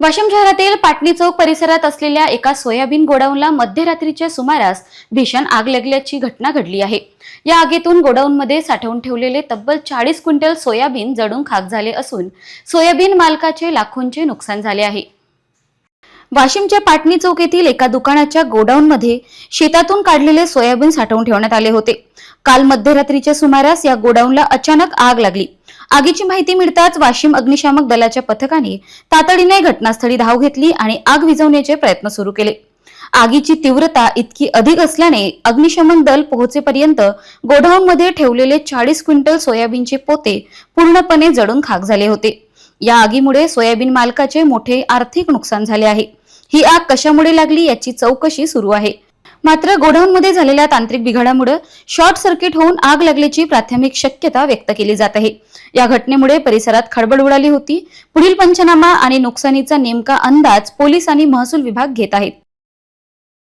वाशिम शहरातील पाटणी चौक परिसरात असलेल्या एका सोयाबीन गोडाऊनला मध्यरात्रीच्या सुमारास भीषण आग लागल्याची घटना घडली आहे. या आगीतून गोडाऊनमध्ये साठवून ठेवलेले तब्बल चाळीस क्विंटल सोयाबीन जडून खाक झाले असून सोयाबीन मालकाचे लाखोंचे नुकसान झाले आहे. वाशिमच्या पाटणी चौक येथील एका दुकानाच्या गोडाऊनमध्ये शेतातून काढलेले सोयाबीन साठवून ठेवण्यात आले होते. काल मध्यरात्रीच्या सुमारास या गोडाऊनला अचानक आग लागली. आगीची माहिती मिळताच वाशिम अग्निशामक दलाच्या पथकाने तातडीने घटनास्थळी धाव घेतली आणि आग विझवण्याचे प्रयत्न सुरू केले. आगीची तीव्रता इतकी अधिक असल्याने अग्निशमन दल पोहोचेपर्यंत गोडाऊनमध्ये ठेवलेले चाळीस क्विंटल सोयाबीनचे पोते पूर्णपणे जडून खाक झाले होते. या आगीमुळे सोयाबीन मालकाचे मोठे आर्थिक नुकसान झाले आहे. ही आग कशामुळे लागली याची चौकशी सुरू आहे. मात्र गोडाऊनमध्ये झालेल्या तांत्रिक बिघाडामुळे शॉर्ट सर्किट होऊन आग लागल्याची प्राथमिक शक्यता व्यक्त केली जात आहे. या घटनेमुळे परिसरात खळबळ उडाली होती. पुढील पंचनामा आणि नुकसानीचा नेमका अंदाज पोलीस आणि महसूल विभाग घेत आहेत.